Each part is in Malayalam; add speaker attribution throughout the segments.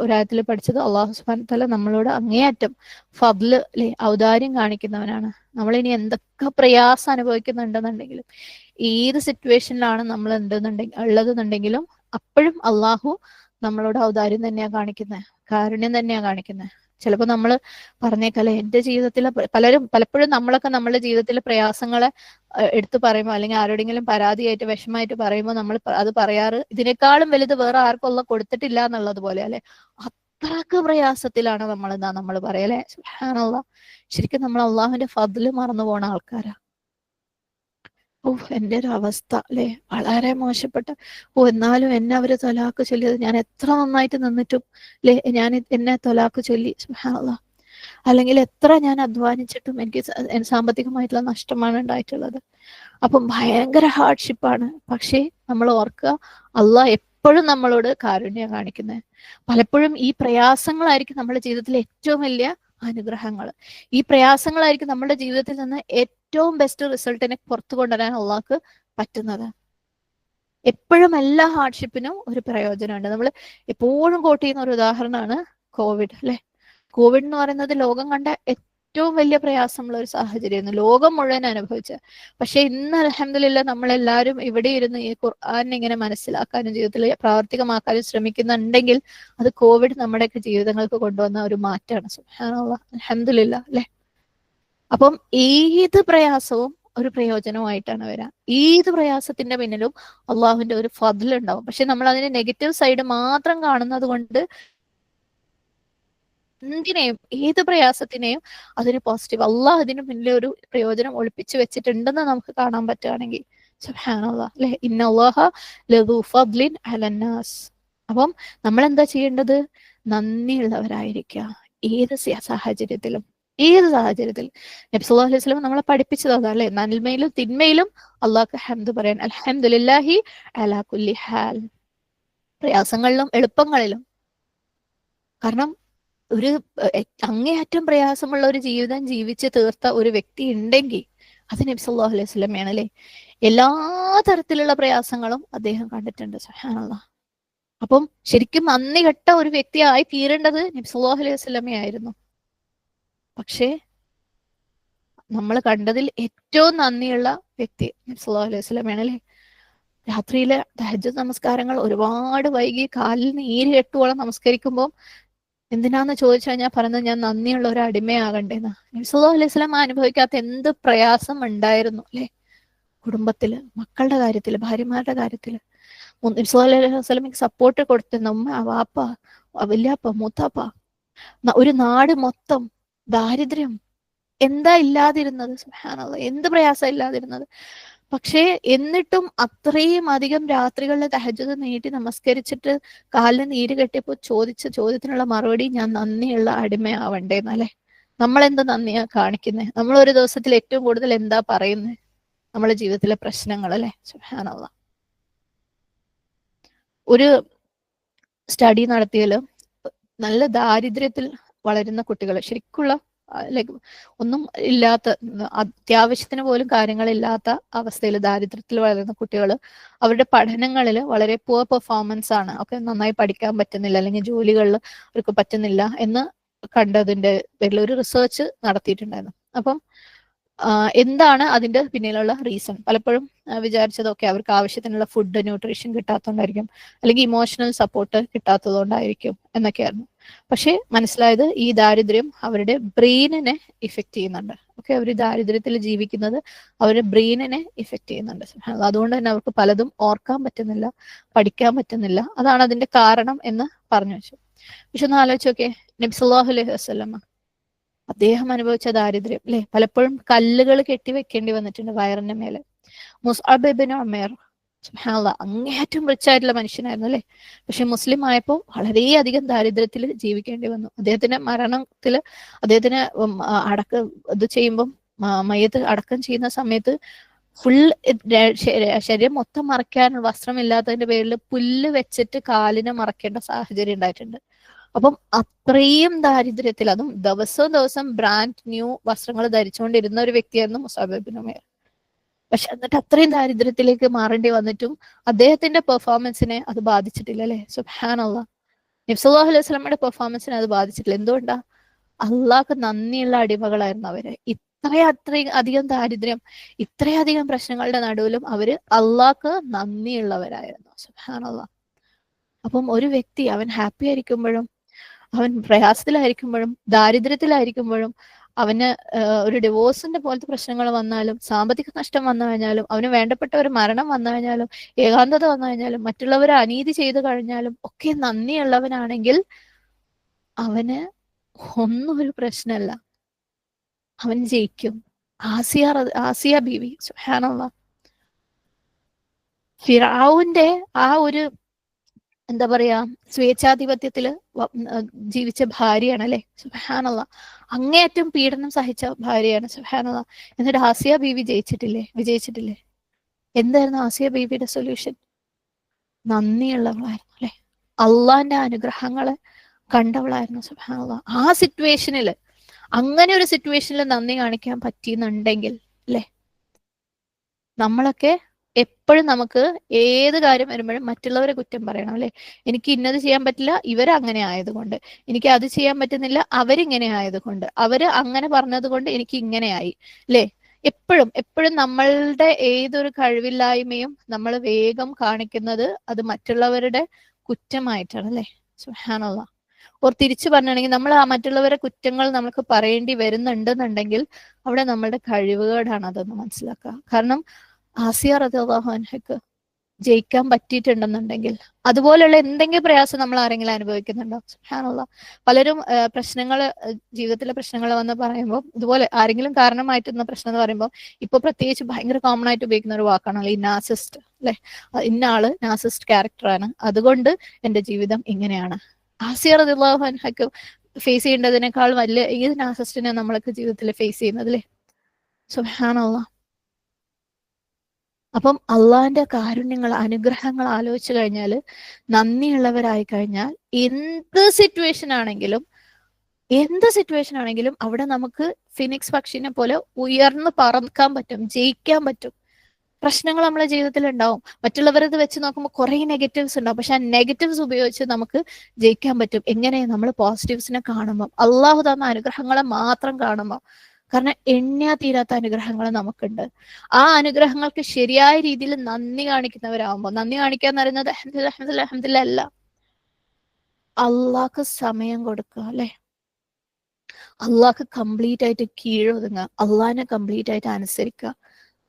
Speaker 1: ഒരായത്തിൽ പഠിച്ചത് അള്ളാഹു സുബാൻ തല നമ്മളോട് അങ്ങേയറ്റം ഫബ്ല് അല്ലെ ഔദാര്യം കാണിക്കുന്നവനാണ്. നമ്മൾ ഇനി എന്തൊക്കെ പ്രയാസം അനുഭവിക്കുന്നുണ്ടെന്നുണ്ടെങ്കിലും ഏത് സിറ്റുവേഷനിലാണ് നമ്മൾ ഉണ്ടെന്നുണ്ടെങ്കിൽ ഉള്ളതെന്നുണ്ടെങ്കിലും അപ്പോഴും അള്ളാഹു നമ്മളോട് ഔദാര്യം തന്നെയാണ് കാണിക്കുന്നത് കാരുണ്യം തന്നെയാണ് കാണിക്കുന്നത് ചിലപ്പോൾ നമ്മൾ പറഞ്ഞേക്കല്ലേ എന്റെ ജീവിതത്തിലെ പലരും പലപ്പോഴും നമ്മളൊക്കെ നമ്മുടെ ജീവിതത്തിലെ പ്രയാസങ്ങളെ എടുത്തു പറയുമ്പോൾ അല്ലെങ്കിൽ ആരോടെങ്കിലും പരാതിയായിട്ട് വിഷമമായിട്ട് പറയുമ്പോൾ നമ്മൾ അത് പറയാറ്. ഇതിനേക്കാളും വലുത് വേറെ ആർക്കുള്ള കൊടുത്തിട്ടില്ല എന്നുള്ളത് പോലെ അല്ലെ? അത്രയ്ക്ക് പ്രയാസത്തിലാണ് നമ്മൾ എന്താ നമ്മൾ പറയല്ലേ സുഹാനുള്ള ശരിക്കും നമ്മൾ അള്ളാഹുവിന്റെ ഫതിൽ മറന്നു പോണ ആൾക്കാരാ. ഓ എന്റെ ഒരു അവസ്ഥ അല്ലെ? വളരെ മോശപ്പെട്ട. ഓ എന്നാലും എന്നെ അവർ തൊലാക്ക് ചൊല്ലിയത് ഞാൻ എത്ര നന്നായിട്ട് നിന്നിട്ടും അല്ലെ ഞാൻ എന്നെ തൊലാക്ക് ചൊല്ലി. അല്ലെങ്കിൽ എത്ര ഞാൻ അധ്വാനിച്ചിട്ടും എനിക്ക് സാമ്പത്തികമായിട്ടുള്ള നഷ്ടമാണ് ഉണ്ടായിട്ടുള്ളത്. അപ്പം ഭയങ്കര ഹാർഡ്ഷിപ്പാണ് പക്ഷേ നമ്മൾ ഓർക്കുക അള്ളാഹ് എപ്പോഴും നമ്മളോട് കാരുണ്യം കാണിക്കുന്നത് പലപ്പോഴും ഈ പ്രയാസങ്ങളായിരിക്കും നമ്മുടെ ജീവിതത്തിലെ ഏറ്റവും വലിയ അനുഗ്രഹങ്ങൾ. ഈ പ്രയാസങ്ങളായിരിക്കും നമ്മുടെ ജീവിതത്തിൽ നിന്ന് ഏറ്റവും ബെസ്റ്റ് റിസൾട്ടിനെ പുറത്തു കൊണ്ടുവരാൻ അള്ളാഹ്ക്ക് പറ്റുന്നത്. എപ്പോഴും എല്ലാ ഹാർഡ്ഷിപ്പിനും ഒരു പ്രയോജനമുണ്ട്. നമ്മൾ എപ്പോഴും കോട്ട് ചെയ്യുന്ന ഒരു ഉദാഹരണമാണ് കോവിഡ് അല്ലെ? കോവിഡ് എന്ന് പറയുന്നത് ലോകം കണ്ട ഏറ്റവും വലിയ പ്രയാസമുള്ള ഒരു സാഹചര്യമായിരുന്നു. ലോകം മുഴുവൻ അനുഭവിച്ച. പക്ഷെ ഇന്ന് അലഹമില്ല നമ്മളെല്ലാവരും ഇവിടെ ഇരുന്ന് ഈ ഖുർആാനെ ഇങ്ങനെ മനസ്സിലാക്കാനും ജീവിതത്തിൽ പ്രാവർത്തികമാക്കാനും ശ്രമിക്കുന്നുണ്ടെങ്കിൽ അത് കോവിഡ് നമ്മുടെയൊക്കെ ജീവിതങ്ങൾക്ക് കൊണ്ടുവന്ന ഒരു മാറ്റമാണ്. സുഹാനുള്ള അലഹമില്ല അല്ലെ? അപ്പം ഏത് പ്രയാസവും ഒരു പ്രയോജനമായിട്ടാണ് വരാം. ഏത് പ്രയാസത്തിന്റെ പിന്നിലും അള്ളാഹുവിന്റെ ഒരു ഫതിലുണ്ടാവും. പക്ഷെ നമ്മൾ അതിന്റെ നെഗറ്റീവ് സൈഡ് മാത്രം കാണുന്നത് കൊണ്ട് എന്തിനേയും ഏത് പ്രയാസത്തിനെയും അതൊരു പോസിറ്റീവ് അള്ളാഹ് അതിന് പിന്നിലെ ഒരു പ്രയോജനം ഒളിപ്പിച്ചു വെച്ചിട്ടുണ്ടെന്ന് നമുക്ക് കാണാൻ പറ്റുകയാണെങ്കിൽ അപ്പം നമ്മൾ എന്താ ചെയ്യേണ്ടത്? നന്ദിയുള്ളവരായിരിക്കുക ഏത് സാഹചര്യത്തിലും ഏത് സാഹചര്യത്തിൽ? നബ്സുല്ലാ അലൈഹി സ്വലം നമ്മളെ പഠിപ്പിച്ചത് അല്ലെ? നന്മയിലും തിന്മയിലും അള്ളാഹ് ഹംദ് പറയാൻ അലഹമുല്ലാഹി അലാ കുല്ലി ഹാൽ. പ്രയാസങ്ങളിലും എളുപ്പങ്ങളിലും. കാരണം ഒരു അങ്ങേയറ്റം പ്രയാസമുള്ള ഒരു ജീവിതം ജീവിച്ച് തീർത്ത ഒരു വ്യക്തി ഉണ്ടെങ്കിൽ അത് നബി സല്ലാഹു അലൈഹി സ്വലമയാണ് അല്ലേ? എല്ലാ തരത്തിലുള്ള പ്രയാസങ്ങളും അദ്ദേഹം കണ്ടിട്ടുണ്ട് സഹാനുള്ള അപ്പം ശരിക്കും നന്ദി കെട്ട ഒരു വ്യക്തിയായി തീരേണ്ടത് നബി സല്ലാഹു അലൈഹി സ്വലമയായിരുന്നു പക്ഷേ നമ്മൾ കണ്ടതിൽ ഏറ്റവും നന്ദിയുള്ള വ്യക്തി നബി സല്ലാഹു അലൈഹി സ്വലമയാണ് അല്ലേ? രാത്രിയിലെ ദഹജ നമസ്കാരങ്ങൾ ഒരുപാട് വൈകി കാലിൽ നീര് കെട്ടുവോളം നമസ്കരിക്കുമ്പോൾ എന്തിനാന്ന് ചോദിച്ചു കഴിഞ്ഞാൽ പറയുന്നത് ഞാൻ നന്ദിയുള്ള ഒരു അടിമയാകണ്ടേന്ന്. നബ്സുല്ലാ അലൈഹി സ്വലാം അനുഭവിക്കാത്ത എന്ത് പ്രയാസം ഉണ്ടായിരുന്നു അല്ലെ? കുടുംബത്തിൽ മക്കളുടെ കാര്യത്തിൽ ഭാര്യമാരുടെ കാര്യത്തിൽ. നബ്സുല്ലാ അലൈഹി വസ്ലമിക്ക് സപ്പോർട്ട് കൊടുത്തിരുന്ന. ഉമ്മ വാപ്പ വല്യാപ്പ മൂത്താപ്പ. ഒരു നാട് മൊത്തം ദാരിദ്ര്യം. എന്താ ഇല്ലാതിരുന്നത്? എന്ത് പ്രയാസം ഇല്ലാതിരുന്നത്? പക്ഷേ എന്നിട്ടും അത്രയും അധികം രാത്രികളിലെ തഹജത് നീട്ടി നമസ്കരിച്ചിട്ട് കാലിന് നീര് കെട്ടിയപ്പോൾ ചോദിച്ച ചോദ്യത്തിനുള്ള മറുപടി ഞാൻ നന്ദിയുള്ള അടിമയാവണ്ടേന്നല്ലേ നമ്മൾ എന്ത് നന്ദിയാ കാണിക്കുന്നത് നമ്മൾ ഒരു ദിവസത്തിൽ ഏറ്റവും കൂടുതൽ എന്താ പറയുന്നത് നമ്മളെ ജീവിതത്തിലെ പ്രശ്നങ്ങൾ അല്ലെ? സുഹാനുള്ള ഒരു സ്റ്റഡി നടത്തിയാലും നല്ല ദാരിദ്ര്യത്തിൽ വളരുന്ന കുട്ടികൾ ശരിക്കുള്ള ലൈക്ക് ഒന്നും ഇല്ലാത്ത അത്യാവശ്യത്തിന് പോലും കാര്യങ്ങളില്ലാത്ത അവസ്ഥയിൽ ദാരിദ്ര്യത്തിൽ വളരുന്ന കുട്ടികൾ അവരുടെ പഠനങ്ങളിൽ വളരെ പുവർ പെർഫോമൻസ് ആണ്. ഒക്കെ നന്നായി പഠിക്കാൻ പറ്റുന്നില്ല അല്ലെങ്കിൽ ജോലികളിൽ അവർക്ക് പറ്റുന്നില്ല എന്ന് കണ്ടതിന്റെ പേരിൽ ഒരു റിസർച്ച് നടത്തിയിട്ടുണ്ടായിരുന്നു. അപ്പം എന്താണ് അതിന്റെ പിന്നിലുള്ള റീസൺ പലപ്പോഴും വിചാരിച്ചതൊക്കെ അവർക്ക് ആവശ്യത്തിനുള്ള ഫുഡ് ന്യൂട്രീഷൻ കിട്ടാത്തതുകൊണ്ടായിരിക്കും അല്ലെങ്കിൽ ഇമോഷണൽ സപ്പോർട്ട് കിട്ടാത്തതുകൊണ്ടായിരിക്കും എന്നൊക്കെയായിരുന്നു. പക്ഷേ മനസ്സിലായത് ഈ ദാരിദ്ര്യം അവരുടെ ബ്രെയിനിനെ ഇഫക്റ്റ് ചെയ്യുന്നുണ്ട്. ഓക്കെ അവർ ദാരിദ്ര്യത്തിൽ ജീവിക്കുന്നത് അവരുടെ ബ്രെയിനിനെ ഇഫക്റ്റ് ചെയ്യുന്നുണ്ട്. അതുകൊണ്ട് തന്നെ അവർക്ക് പലതും ഓർക്കാൻ പറ്റുന്നില്ല പഠിക്കാൻ പറ്റുന്നില്ല. അതാണ് അതിന്റെ കാരണം എന്ന് പറഞ്ഞു വെച്ചു. പക്ഷെ ഒന്ന് ആലോചിച്ച് നോക്കെ നബ്സല്ലാഹു അലൈഹി വസ്ലമ്മ അദ്ദേഹം അനുഭവിച്ച ദാരിദ്ര്യം അല്ലെ പലപ്പോഴും കല്ലുകൾ കെട്ടി വെക്കേണ്ടി വന്നിട്ടുണ്ട് വയറിന്റെ മേലെ. മുസ്അബിബിൻ അമേർ സുഹാനുള്ള അങ്ങേയറ്റം റിച്ച് ആയിട്ടുള്ള മനുഷ്യനായിരുന്നു അല്ലെ? പക്ഷെ മുസ്ലിം ആയപ്പോൾ വളരെയധികം ദാരിദ്ര്യത്തിൽ ജീവിക്കേണ്ടി വന്നു. അദ്ദേഹത്തിന്റെ മരണത്തിൽ അദ്ദേഹത്തിന് അടക്ക ഇത് ചെയ്യുമ്പം മയ്യത്ത് അടക്കം ചെയ്യുന്ന സമയത്ത് ഫുൾ ശരീരം മൊത്തം മറയ്ക്കാൻ വസ്ത്രമില്ലാത്തതിന്റെ പേരിൽ പുല്ല് വെച്ചിട്ട് കാലിനെ മറക്കേണ്ട സാഹചര്യം ഉണ്ടായിട്ടുണ്ട്. അപ്പം അത്രയും ദാരിദ്ര്യത്തിൽ അതും ദിവസവും ദിവസം ബ്രാൻഡ് ന്യൂ വസ്ത്രങ്ങൾ ധരിച്ചുകൊണ്ടിരുന്ന ഒരു വ്യക്തിയായിരുന്നു മുസാബിബിൻ ഉമേർ. പക്ഷെ എന്നിട്ട് അത്രയും ദാരിദ്ര്യത്തിലേക്ക് മാറേണ്ടി വന്നിട്ടും അദ്ദേഹത്തിന്റെ പെർഫോമൻസിനെ അത് ബാധിച്ചിട്ടില്ല അല്ലെ? സുഹാനുള്ള നബ്സല്ലാഹു അലൈഹി സ്വലമയുടെ പെർഫോമൻസിനെ അത് ബാധിച്ചിട്ടില്ല. എന്തുകൊണ്ടാ? അള്ളാഹ്ക്ക് നന്ദിയുള്ള അടിമകളായിരുന്നു അവർ. ഇത്രയും അത്രയും അധികം ദാരിദ്ര്യം ഇത്രയധികം പ്രശ്നങ്ങളുടെ നടുവിലും അവർ അള്ളാഹ്ക്ക് നന്ദിയുള്ളവരായിരുന്നു. സുഹാനുള്ള അപ്പം ഒരു വ്യക്തി അവൻ ഹാപ്പി ആയിരിക്കുമ്പോഴും അവൻ പ്രയാസത്തിലായിരിക്കുമ്പോഴും ദാരിദ്ര്യത്തിലായിരിക്കുമ്പോഴും അവന് ഒരു ഡിവോഴ്സിന്റെ പോലത്തെ പ്രശ്നങ്ങൾ വന്നാലും സാമ്പത്തിക നഷ്ടം വന്നു കഴിഞ്ഞാലും അവന് വേണ്ടപ്പെട്ട ഒരു മരണം വന്നു കഴിഞ്ഞാലും ഏകാന്തത വന്നു കഴിഞ്ഞാലും മറ്റുള്ളവരെ അനീതി ചെയ്തു കഴിഞ്ഞാലും ഒക്കെ നന്ദിയുള്ളവനാണെങ്കിൽ അവന് ഒന്നും ഒരു പ്രശ്നമല്ല. അവൻ ജയിക്കും. ആസിയ ആസിയ ബീവി സുഹാനുള്ള ഫിറാവുന്റെ ആ ഒരു എന്താ പറയാ സ്വേച്ഛാധിപത്യത്തിൽ ജീവിച്ച ഭാര്യയാണ് അല്ലെ സുഹാനുള്ള അങ്ങേയറ്റം പീഡനം സഹിച്ച ഭാര്യയാണ് സുഹാനുള്ള എന്നിട്ട് ആസിയ ബീവി ജയിച്ചിട്ടില്ലേ? വിജയിച്ചിട്ടില്ലേ? എന്തായിരുന്നു ആസിയ ബീവിയുടെ സൊല്യൂഷൻ? നന്ദിയുള്ളവളായിരുന്നു അല്ലെ? അള്ളാന്റെ അനുഗ്രഹങ്ങൾ കണ്ടവളായിരുന്നു സുഹാനുള്ള ആ സിറ്റുവേഷനിൽ അങ്ങനെ ഒരു സിറ്റുവേഷനിൽ നന്ദി കാണിക്കാൻ പറ്റിയെന്നുണ്ടെങ്കിൽ അല്ലെ? നമ്മളൊക്കെ എപ്പോഴും നമുക്ക് ഏത് കാര്യം വരുമ്പോഴും മറ്റുള്ളവരെ കുറ്റം പറയണം അല്ലെ? എനിക്ക് ഇന്നത് ചെയ്യാൻ പറ്റില്ല ഇവരങ്ങനെ ആയതുകൊണ്ട്. എനിക്ക് അത് ചെയ്യാൻ പറ്റുന്നില്ല അവരിങ്ങനെ ആയതുകൊണ്ട്. അവർ അങ്ങനെ പറഞ്ഞത് കൊണ്ട് എനിക്ക് ഇങ്ങനെയായി അല്ലെ? എപ്പോഴും എപ്പോഴും നമ്മളുടെ ഏതൊരു കഴിവില്ലായ്മയും നമ്മൾ വേഗം കാണിക്കുന്നത് അത് മറ്റുള്ളവരുടെ കുറ്റമായിട്ടാണ് അല്ലെ? സുഹാനുള്ള ഓർ തിരിച്ചു പറഞ്ഞാണെങ്കിൽ നമ്മൾ ആ മറ്റുള്ളവരെ കുറ്റങ്ങൾ നമുക്ക് പറയേണ്ടി വരുന്നുണ്ടെന്നുണ്ടെങ്കിൽ അവിടെ നമ്മളുടെ കഴിവുകേടാണ് അതൊന്ന് മനസ്സിലാക്കുക. കാരണം ആസിയ റദിയാഹുഅൻഹക്ക് ജയിക്കാൻ പറ്റിയിട്ടുണ്ടെന്നുണ്ടെങ്കിൽ അതുപോലെയുള്ള എന്തെങ്കിലും പ്രയാസം നമ്മൾ ആരെങ്കിലും അനുഭവിക്കുന്നുണ്ടോ? സുഹാനുള്ള പലരും പ്രശ്നങ്ങൾ ജീവിതത്തിലെ പ്രശ്നങ്ങൾ വന്ന് പറയുമ്പോൾ ഇതുപോലെ ആരെങ്കിലും കാരണമായിട്ടുന്ന പ്രശ്നം എന്ന് പറയുമ്പോൾ ഇപ്പൊ പ്രത്യേകിച്ച് ഭയങ്കര കോമൺ ആയിട്ട് ഉപയോഗിക്കുന്ന ഒരു വാക്കാണല്ലോ ഈ നാസിസ്റ്റ് അല്ലെ? ഇന്ന ആൾ നാസിസ്റ്റ് ക്യാരക്ടറാണ് അതുകൊണ്ട് എന്റെ ജീവിതം ഇങ്ങനെയാണ്. ആസിയ റദിയാഹു അൻഹക്ക് ഫേസ് ചെയ്യേണ്ടതിനേക്കാൾ വലിയ ഏത് നാസിസ്റ്റിനെ നമ്മളൊക്കെ ജീവിതത്തിൽ ഫേസ് ചെയ്യുന്നത് അല്ലേ സുഹാനുള്ള അപ്പം അള്ളാന്റെ കാരുണ്യങ്ങൾ അനുഗ്രഹങ്ങൾ ആലോചിച്ചു കഴിഞ്ഞാൽ നന്ദിയുള്ളവരായി കഴിഞ്ഞാൽ എന്ത് സിറ്റുവേഷൻ ആണെങ്കിലും എന്ത് സിറ്റുവേഷൻ ആണെങ്കിലും അവിടെ നമുക്ക് ഫിനിക്സ് പക്ഷിനെ പോലെ ഉയർന്ന് പറക്കാൻ പറ്റും ജയിക്കാൻ പറ്റും. പ്രശ്നങ്ങൾ നമ്മളെ ജീവിതത്തിൽ ഉണ്ടാവും. മറ്റുള്ളവരത് വെച്ച് നോക്കുമ്പോൾ കുറെ നെഗറ്റീവ്സ് ഉണ്ടാവും. പക്ഷെ ആ നെഗറ്റീവ്സ് ഉപയോഗിച്ച് നമുക്ക് ജയിക്കാൻ പറ്റും. എങ്ങനെ നമ്മൾ പോസിറ്റീവ്സിനെ കാണുമ്പോൾ അള്ളാഹു തന്ന അനുഗ്രഹങ്ങളെ മാത്രം കാണുമ്പോൾ കാരണം എണ്ണിയാ തീരാത്ത അനുഗ്രഹങ്ങൾ നമുക്കുണ്ട്. ആ അനുഗ്രഹങ്ങൾക്ക് ശരിയായ രീതിയിൽ നന്ദി കാണിക്കുന്നവരാകുമ്പോൾ നന്ദി കാണിക്കുക എന്ന് പറയുന്നത് അല്ല. അള്ളാഹ്ക്ക് സമയം കൊടുക്കുക അല്ലെ? അള്ളാഹ്ക്ക് കംപ്ലീറ്റ് ആയിട്ട് കീഴൊതുങ്ങുക. അള്ളാഹിനെ കംപ്ലീറ്റ് ആയിട്ട് അനുസരിക്കുക.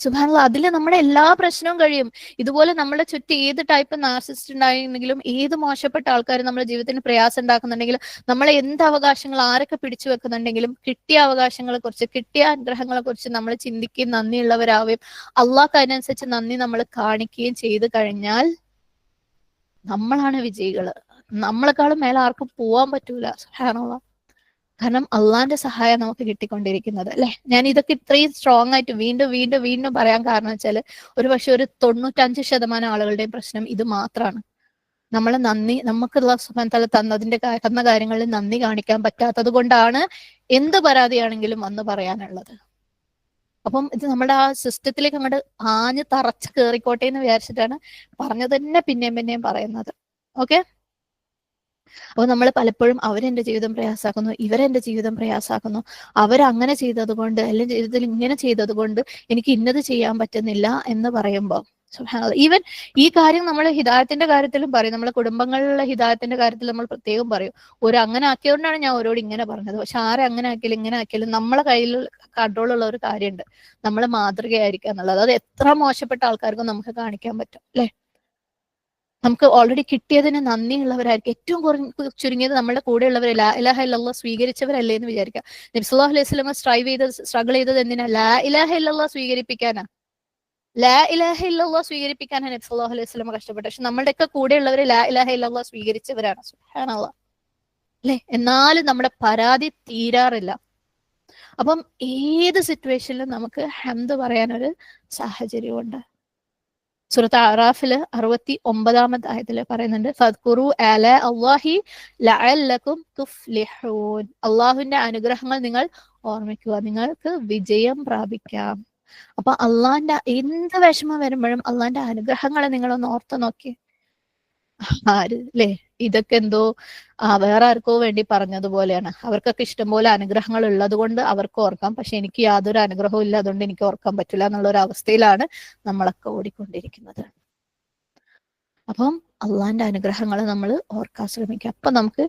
Speaker 1: സുബാനുള്ള അതിൽ നമ്മുടെ എല്ലാ പ്രശ്നവും കഴിയും. ഇതുപോലെ നമ്മുടെ ചുറ്റി ഏത് ടൈപ്പ് നാർസിസ്റ്റ് ഉണ്ടായിരുന്നെങ്കിലും ഏത് മോശപ്പെട്ട ആൾക്കാർ നമ്മുടെ ജീവിതത്തിന് പ്രയാസം ഉണ്ടാക്കുന്നുണ്ടെങ്കിലും നമ്മളെ എന്ത് അവകാശങ്ങൾ ആരൊക്കെ പിടിച്ചു വെക്കുന്നുണ്ടെങ്കിലും കിട്ടിയ അവകാശങ്ങളെ കുറിച്ച് കിട്ടിയ അനുഗ്രഹങ്ങളെ കുറിച്ച് നമ്മൾ ചിന്തിക്കുകയും നന്ദിയുള്ളവരാവുകയും അള്ളാഹ് അതിനനുസരിച്ച് നന്ദി നമ്മൾ കാണിക്കുകയും ചെയ്തു കഴിഞ്ഞാൽ നമ്മളാണ് വിജയികൾ. നമ്മളെക്കാളും മേലെ ആർക്കും പോവാൻ പറ്റൂല സുഹാനുള്ള കാരണം അള്ളാന്റെ സഹായം നമുക്ക് കിട്ടിക്കൊണ്ടിരിക്കുന്നത് അല്ലെ? ഞാൻ ഇതൊക്കെ ഇത്രയും സ്ട്രോങ് ആയിട്ട് വീണ്ടും വീണ്ടും വീണ്ടും പറയാൻ കാരണം വെച്ചാൽ ഒരു പക്ഷെ ഒരു തൊണ്ണൂറ്റഞ്ച് ശതമാനം ആളുകളുടെയും പ്രശ്നം ഇത് മാത്രമാണ് നമ്മൾ നന്ദി നമുക്ക് സുഖം തല തന്നതിന്റെ തന്ന കാര്യങ്ങളിൽ നന്ദി കാണിക്കാൻ പറ്റാത്തത് കൊണ്ടാണ് എന്ത് പരാതിയാണെങ്കിലും വന്ന് പറയാനുള്ളത്. അപ്പം ഇത് നമ്മുടെ ആ സിസ്റ്റത്തിലേക്ക് അങ്ങോട്ട് ആഞ്ഞ് തറച്ച് കയറിക്കോട്ടെ എന്ന് വിചാരിച്ചിട്ടാണ് പറഞ്ഞത് തന്നെ പിന്നെയും പിന്നെയും പറയുന്നത്. ഓക്കെ അപ്പൊ നമ്മൾ പലപ്പോഴും അവരെന്റെ ജീവിതം പ്രയാസാക്കുന്നു ഇവരെന്റെ ജീവിതം പ്രയാസാക്കുന്നു അവരങ്ങനെ ചെയ്തത് കൊണ്ട് അല്ലെങ്കിൽ ജീവിതത്തിൽ ഇങ്ങനെ ചെയ്തത് കൊണ്ട് എനിക്ക് ഇന്നത് ചെയ്യാൻ പറ്റുന്നില്ല എന്ന് പറയുമ്പോൾ ഈവൻ ഈ കാര്യം നമ്മൾ ഹിതായത്തിന്റെ കാര്യത്തിലും പറയും. നമ്മളെ കുടുംബങ്ങളിലുള്ള ഹിതായത്തിന്റെ കാര്യത്തിൽ നമ്മൾ പ്രത്യേകം പറയും. ഒരു അങ്ങനെ ആക്കിയതുകൊണ്ടാണ് ഞാൻ ഓരോട് ഇങ്ങനെ പറഞ്ഞത്. പക്ഷെ ആരെ അങ്ങനെ ആക്കിയാലും ഇങ്ങനെ ആക്കിയാലും നമ്മളെ കയ്യിൽ കൺട്രോൾ ഉള്ള ഒരു കാര്യമുണ്ട്. നമ്മൾ മാതൃകയായിരിക്കുക എന്നുള്ളത്. അത് എത്ര മോശപ്പെട്ട ആൾക്കാർക്കും നമുക്ക് കാണിക്കാൻ പറ്റും അല്ലെ? നമുക്ക് ഓൾറെഡി കിട്ടിയതിന് നന്ദിയുള്ളവരായിരിക്കും. ഏറ്റവും കുറഞ്ഞ ചുരുങ്ങിയത് നമ്മുടെ കൂടെ ലാ ഇലാഹ ഇല്ലാ സ്വീകരിച്ചവരല്ലേ എന്ന് വിചാരിക്കാം നബ്സുല്ലാഹു അലൈഹി സ്വലമ സ്ട്രൈവ് ചെയ്ത് സ്ട്രഗിൾ ചെയ്തത് എന്തിനാ? ലാ ഇലാഹ ഇല്ലാ സ്വീകരിപ്പിക്കാനാ. ലാ ഇലാഹ ഇല്ലല്ലാ സ്വീകരിപ്പിക്കാനാണ് നബ്സുല്ലാഹു അലൈഹി സ്വലമ കഷ്ടപ്പെട്ടത്. പക്ഷെ നമ്മുടെയൊക്കെ കൂടെയുള്ളവര് ലാ ഇലാഹ ഇല്ലല്ലാ സ്വീകരിച്ചവരാണ്. സുബ്ഹാനല്ലാ. അല്ലെ? എന്നാലും നമ്മുടെ പരാതി തീരാറില്ല. അപ്പം ഏത് സിറ്റുവേഷനിലും നമുക്ക് ഹെന്ത് പറയാനൊരു സാഹചര്യമുണ്ട്. സുഹൃത്ത് അറാഫിൽ അറുപത്തി ഒമ്പതാമത്തെ ആയത്തിൽ പറയുന്നുണ്ട് ഫദ്കുറു അല അള്ളാഹി ലഅല്ലക്കും തുഫ്ലിഹൂൻ. അള്ളാഹുവിന്റെ അനുഗ്രഹങ്ങൾ നിങ്ങൾ ഓർമ്മിക്കുക നിങ്ങൾക്ക് വിജയം പ്രാപിക്കാം. അപ്പൊ അള്ളാന്റെ എന്ത് വിഷമം വരുമ്പോഴും അള്ളാന്റെ അനുഗ്രഹങ്ങളെ നിങ്ങളൊന്ന് ഓർത്ത് നോക്കി. ആര് അല്ലേ ഇതൊക്കെ എന്തോ വേറെ ആർക്കോ വേണ്ടി പറഞ്ഞതുപോലെയാണ്. അവർക്കൊക്കെ ഇഷ്ടംപോലെ അനുഗ്രഹങ്ങൾ ഉള്ളത് കൊണ്ട് അവർക്ക് ഓർക്കാം. പക്ഷെ എനിക്ക് യാതൊരു അനുഗ്രഹവും ഇല്ല അതുകൊണ്ട് എനിക്ക് ഓർക്കാൻ പറ്റില്ല എന്നുള്ള ഒരു അവസ്ഥയിലാണ് നമ്മളൊക്കെ ഓടിക്കൊണ്ടിരിക്കുന്നത്. അപ്പം അള്ളാന്റെ അനുഗ്രഹങ്ങൾ നമ്മൾ ഓർക്കാൻ ശ്രമിക്കുക അപ്പൊ നമുക്ക്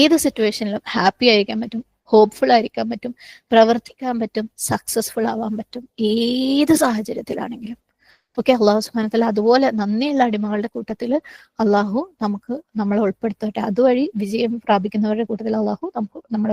Speaker 1: ഏത് സിറ്റുവേഷനിലും ഹാപ്പി ആയിരിക്കാൻ പറ്റും ഹോപ്പ്ഫുൾ ആയിരിക്കാൻ പറ്റും പ്രവർത്തിക്കാൻ പറ്റും സക്സസ്ഫുൾ ആവാൻ പറ്റും. ഏത് സാഹചര്യത്തിലാണെങ്കിലും. ഓക്കെ അള്ളാഹു സുബാനത്തല അതുപോലെ നന്ദിയുള്ള അടിമകളുടെ കൂട്ടത്തിൽ അള്ളാഹു നമുക്ക് നമ്മളെ ഉൾപ്പെടുത്തട്ടെ. അതുവഴി വിജയം പ്രാപിക്കുന്നവരുടെ കൂട്ടത്തിൽ അള്ളാഹു നമുക്ക് നമ്മളെ